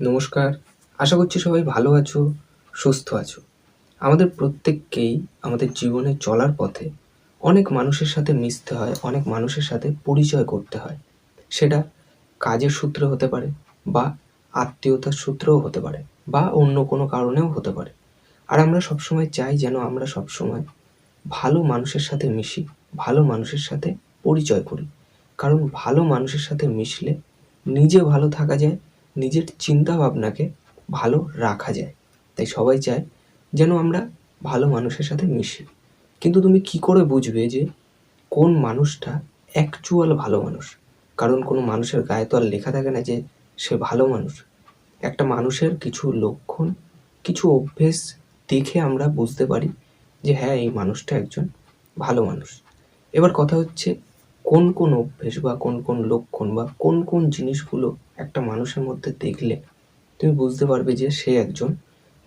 নমস্কার। আশা করছি সবাই ভালো আছো, সুস্থ আছো। আমাদের প্রত্যেককেই আমাদের জীবনে চলার পথে অনেক মানুষের সাথে মিশতে হয়, অনেক মানুষের সাথে পরিচয় করতে হয়। সেটা কাজের সূত্রে হতে পারে বা আত্মীয়তার সূত্রেও হতে পারে বা অন্য কোনো কারণেও হতে পারে। আর আমরা সবসময় চাই যেন আমরা সবসময় ভালো মানুষের সাথে মিশি, ভালো মানুষের সাথে পরিচয় করি। কারণ ভালো মানুষের সাথে মিশলে নিজে ভালো থাকা যায় নিজের চিন্তা ভাবনাকে ভালো রাখা যায়। তাই সবাই চায় যেন আমরা ভালো মানুষের সাথে মিশি। কিন্তু তুমি কি করে বুঝবে যে কোন মানুষটা অ্যাকচুয়াল ভালো মানুষ? কারণ কোনো মানুষের গায়ে তো আর লেখা থাকে না যে সে ভালো মানুষ। একটা মানুষের কিছু লক্ষণ, কিছু অভ্যেস দেখে আমরা বুঝতে পারি যে হ্যাঁ এই মানুষটা একজন ভালো মানুষ। এবার কথা হচ্ছে কোন কোন অভ্যেস বা কোন কোন লক্ষণ বা কোন কোন জিনিসগুলো একটা মানুষের মধ্যে দেখলে তুমি বুঝতে পারবে যে সে একজন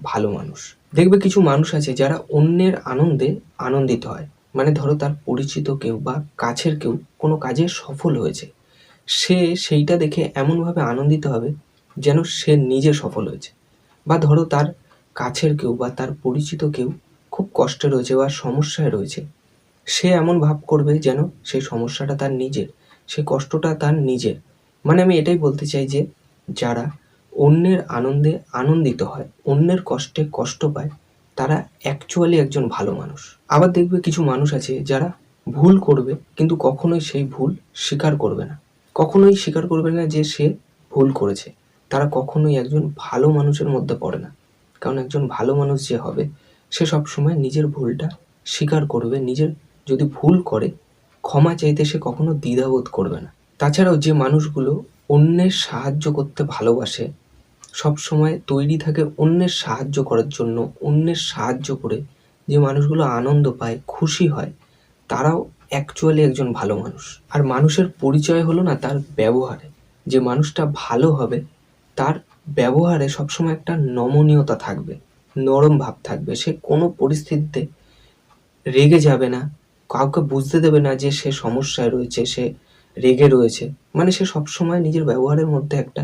ভালো মানুষ। দেখবে কিছু মানুষ আছে যারা অন্যের আনন্দে আনন্দিত হয়। মানে ধরো তার পরিচিত কেউ বা কাছের কেউ কোনো কাজে সফল হয়েছে। সে সেইটা দেখে এমনভাবে আনন্দিত হবে যেন সে নিজে সফল হয়েছে। বা ধরো তার কাছের কেউ বা তার পরিচিত কেউ খুব কষ্টে রয়েছে বা সমস্যায় রয়েছে। সে এমন ভাব করবে যেন সেই সমস্যাটা তার নিজের সেই কষ্টটা তার নিজের। মানে আমি এটাই বলতে চাই যে, যারা অন্যের আনন্দে আনন্দিত হয়, অন্যের কষ্টে কষ্ট পায়, তারা অ্যাকচুয়ালি একজন ভালো মানুষ। আবার দেখবে কিছু মানুষ আছে যারা ভুল করবে, কিন্তু কখনোই সেই ভুল স্বীকার করবে না। কখনোই স্বীকার করবে না যে সে ভুল করেছে। তারা কখনোই একজন ভালো মানুষের মধ্যে পড়ে না। কারণ একজন ভালো মানুষ যে হবে, সে সবসময় নিজের ভুলটা স্বীকার করবে, নিজের যদি ভুল করে, ক্ষমা চাইতে সে কখনো দ্বিধাবোধ করবে না। তাছাড়াও যে মানুষগুলো অন্যের সাহায্য করতে ভালোবাসে, সব সময় তৈরি থাকে অন্যের সাহায্য করার জন্য, অন্যের সাহায্য করে যে মানুষগুলো আনন্দ পায়, খুশি হয়, তারাও অ্যাকচুয়ালি একজন ভালো মানুষ। আর মানুষের পরিচয় হলো না তার ব্যবহারে। যে মানুষটা ভালো হবে, তার ব্যবহারে সবসময় একটা নমনীয়তা থাকবে, নরম ভাব থাকবে। সে কোনো পরিস্থিতিতে রেগে যাবে না কাউকে বুঝতে দেবে না যে সে সমস্যায় রয়েছে, সে রেগে রয়েছে। মানে সে সবসময় নিজের ব্যবহারের মধ্যে একটা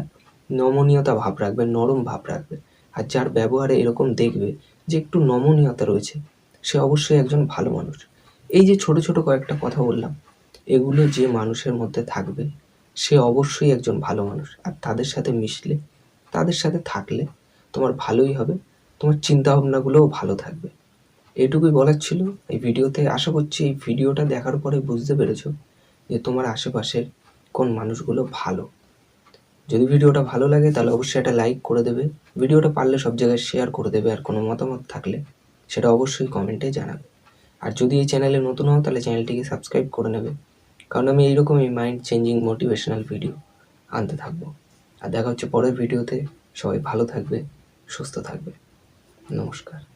নমনীয়তা ভাব রাখবে, নরম ভাব রাখবে। আর যার ব্যবহারে এরকম দেখবে যে একটু নমনীয়তা রয়েছে, সে অবশ্যই একজন ভালো মানুষ। এই যে ছোট ছোট কয়েকটা কথা বললাম, এগুলো যে মানুষের মধ্যে থাকবে, সে অবশ্যই একজন ভালো মানুষ। আর তাদের সাথে মিশলে, তাদের সাথে থাকলে তোমার ভালোই হবে, তোমার চিন্তা ভাবনাগুলোও ভালো থাকবে। এটুকুই বলার ছিল। এই ভিডিওতে আশা করছি এই ভিডিওটা দেখার পরে বুঝতে পেরেছ যে তোমার আশেপাশের কোন মানুষগুলো ভালো। যদি ভিডিওটা ভালো লাগে তাহলে অবশ্যই একটা লাইক করে দেবে। ভিডিওটা পারলে সব জায়গায় শেয়ার করে দেবে আর কোনো মতামত থাকলে সেটা অবশ্যই কমেন্টে জানাবে। আর যদি এই চ্যানেলে নতুন হও তাহলে চ্যানেলটিকে সাবস্ক্রাইব করে নেবে। কারণ আমি এইরকমই মাইন্ড চেঞ্জিং মোটিভেশনাল ভিডিও আনতে থাকব। আর দেখা হচ্ছে পরের ভিডিওতে সবাই ভালো থাকবে, সুস্থ থাকবে। নমস্কার।